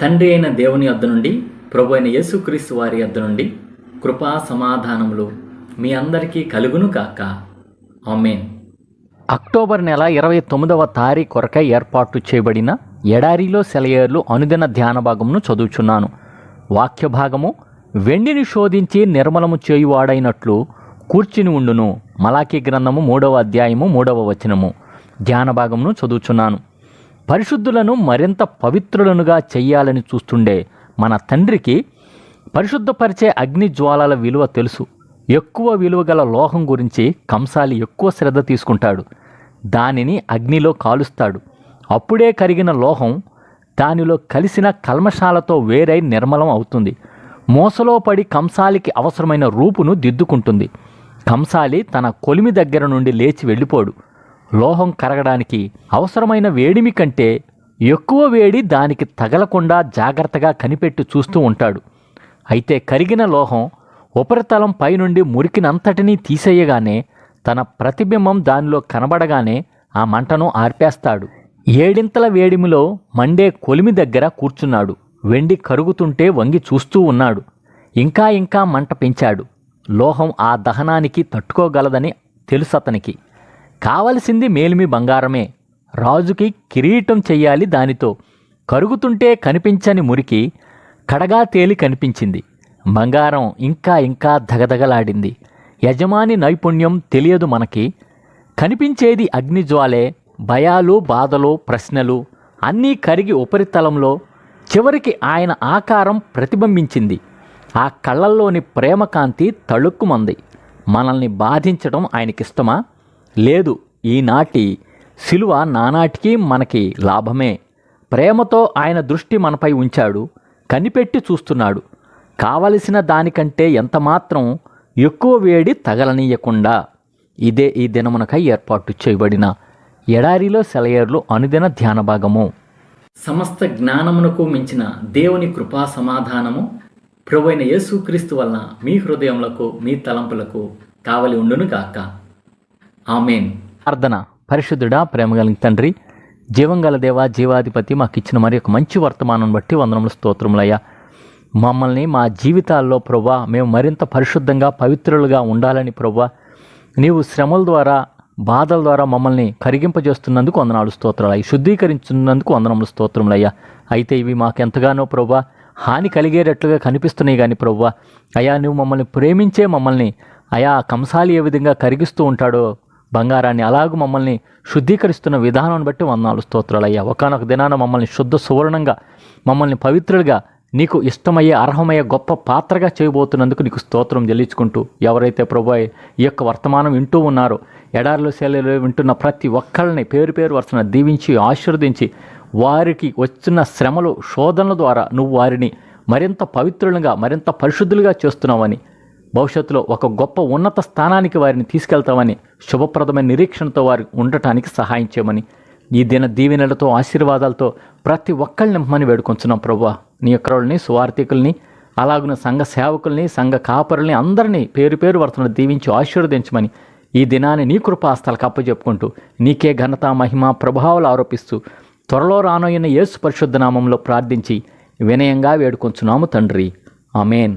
తండ్రి అయిన దేవుని యొద్ద నుండి ప్రభు అయిన యేసుక్రీస్తు వారి యొద్ద నుండి కృపా సమాధానములు మీ అందరికీ కలుగును కాక ఆమెన్. అక్టోబర్ నెల ఇరవై తొమ్మిదవ తారీఖు కొరకై ఏర్పాటు చేయబడిన ఎడారిలో సెలయేర్లు అనుదిన ధ్యాన భాగమును చదువుచున్నాను. వాక్య భాగము వెండిని శోధించి నిర్మలము చేయువాడైనట్లు కూర్చుని ఉండును. మలాకి గ్రంథము మూడవ అధ్యాయము మూడవ వచనము. ధ్యాన భాగమును చదువుచున్నాను. పరిశుద్ధులను మరింత పవిత్రులనుగా చెయ్యాలని చూస్తుండే మన తండ్రికి పరిశుద్ధపరిచే అగ్ని జ్వాలల విలువ తెలుసు. ఎక్కువ విలువ గల లోహం గురించి కంసాలి ఎక్కువ శ్రద్ధ తీసుకుంటాడు. దానిని అగ్నిలో కాలుస్తాడు. అప్పుడే కరిగిన లోహం దానిలో కలిసిన కల్మషాలతో వేరై నిర్మలం అవుతుంది. మోసలో పడి కంసాలికి అవసరమైన రూపును దిద్దుకుంటుంది. కంసాలి తన కొలిమి దగ్గర నుండి లేచి వెళ్ళిపోడు. లోహం కరగడానికి అవసరమైన వేడిమి కంటే ఎక్కువ వేడి దానికి తగలకుండా జాగ్రత్తగా కనిపెట్టి చూస్తూ ఉంటాడు. అయితే కరిగిన లోహం ఉపరితలం పైనుండి మురికినంతటినీ తీసేయగానే తన ప్రతిబింబం దానిలో కనబడగానే ఆ మంటను ఆర్పేస్తాడు. ఏడింతల వేడిమిలో మండే కొలిమి దగ్గర కూర్చున్నాడు. వెండి కరుగుతుంటే వంగి చూస్తూ ఉన్నాడు. ఇంకా ఇంకా మంట పెంచాడు. లోహం ఆ దహనానికి తట్టుకోగలదని తెలుసు అతనికి కావలసింది మేలిమి బంగారమే. రాజుకి కిరీటం చెయ్యాలి దానితో. కరుగుతుంటే కనిపించని మురికి కడగా తేలి కనిపించింది. బంగారం ఇంకా ఇంకా ధగధగలాడింది. యజమాని నైపుణ్యం తెలియదు మనకి. కనిపించేది అగ్నిజ్వాలే భయాలు బాధలు ప్రశ్నలు అన్నీ కరిగి ఉపరితలంలో చివరికి ఆయన ఆకారం ప్రతిబింబించింది. ఆ కళ్ళల్లోని ప్రేమకాంతి తళుక్కుమంది. మనల్ని బాధించడం ఆయనకిష్టమా? లేదు ఈనాటి శిలువ నానాటికి మనకి లాభమే. ప్రేమతో ఆయన దృష్టి మనపై ఉంచాడు కనిపెట్టి చూస్తున్నాడు. కావలసిన దానికంటే ఎంతమాత్రం ఎక్కువ వేడి తగలనీయకుండా ఇదే ఈ దినమునకై ఏర్పాటు చేయబడిన ఎడారిలో సెలయేర్లు అనుదిన ధ్యాన భాగము. సమస్త జ్ఞానమునకు మించిన దేవుని కృపా సమాధానము ప్రభు అయిన యేసుక్రీస్తు వలన మీ హృదయములకు మీ తలంపులకు కావలి ఉండును గాక ఆమెన్. ప్రార్థన పరిశుద్ధుడా ప్రేమ తండ్రి జీవంగల దేవ జీవాధిపతి మాకు ఇచ్చిన మరి ఒక మంచి వర్తమానం బట్టి వందనములు స్తోత్రములయ్యా మమ్మల్ని మా జీవితాల్లో ప్రభా మేము మరింత పరిశుద్ధంగా పవిత్రులుగా ఉండాలని ప్రభా నీవు శ్రమల ద్వారా బాధల ద్వారా మమ్మల్ని కరిగింపజేస్తున్నందుకు వందనాలు స్తోత్రాలయ్య శుద్ధీకరించున్నందుకు వందనములు స్తోత్రములయ్యా అయితే ఇవి మాకెంతగానో ప్రభా హాని కలిగేటట్లుగా కనిపిస్తున్నాయి కానీ ప్రభా అయా నువ్వు మమ్మల్ని ప్రేమించే మమ్మల్ని అయా కంసాలి ఏ విధంగా కరిగిస్తూ ఉంటాడో బంగారాన్ని అలాగూ మమ్మల్ని శుద్ధీకరిస్తున్న విధానాన్ని బట్టి వందనాలు స్తోత్రాలయ్యా. ఒకనొక దినాన మమ్మల్ని శుద్ధ సువర్ణంగా మమ్మల్ని పవిత్రులుగా నీకు ఇష్టమయ్యే అర్హమయ్యే గొప్ప పాత్రగా చేయబోతున్నందుకు నీకు స్తోత్రం చెల్లించుకుంటూ ఎవరైతే ప్రభు ఈ యొక్క వర్తమానం వింటూ ఉన్నారో ఎడారిలో శైలిలో వింటున్న ప్రతి ఒక్కళ్ళని పేరు పేరు వరుసన దీవించి ఆశీర్వదించి వారికి వచ్చిన శ్రమలు శోధనల ద్వారా నువ్వు వారిని మరింత పవిత్రులుగా మరింత పరిశుద్ధులుగా చేస్తున్నావని భవిష్యత్తులో ఒక గొప్ప ఉన్నత స్థానానికి వారిని తీసుకెళ్తామని శుభప్రదమైన నిరీక్షణతో వారు ఉండటానికి సహాయం చేయమని ఈ దిన దీవెనలతో ఆశీర్వాదాలతో ప్రతి ఒక్కళ్ళని నింపమని వేడుకొంచున్నాం ప్రభా నీ యొక్కరుల్ని సువార్థికుల్ని అలాగున సంఘ సేవకుల్ని సంఘ కాపరుల్ని అందరినీ పేరు పేరు వర్తను దీవించి ఆశీర్వదించమని ఈ దినాన్ని నీ కృపాస్థలకు అప్పచెప్పుకుంటూ నీకే ఘనత మహిమ ప్రభావాలు ఆరోపిస్తూ త్వరలో రానోయిన యేసు పరిశుద్ధ నామంలో ప్రార్థించి వినయంగా వేడుకొంచున్నాము తండ్రి. అమేన్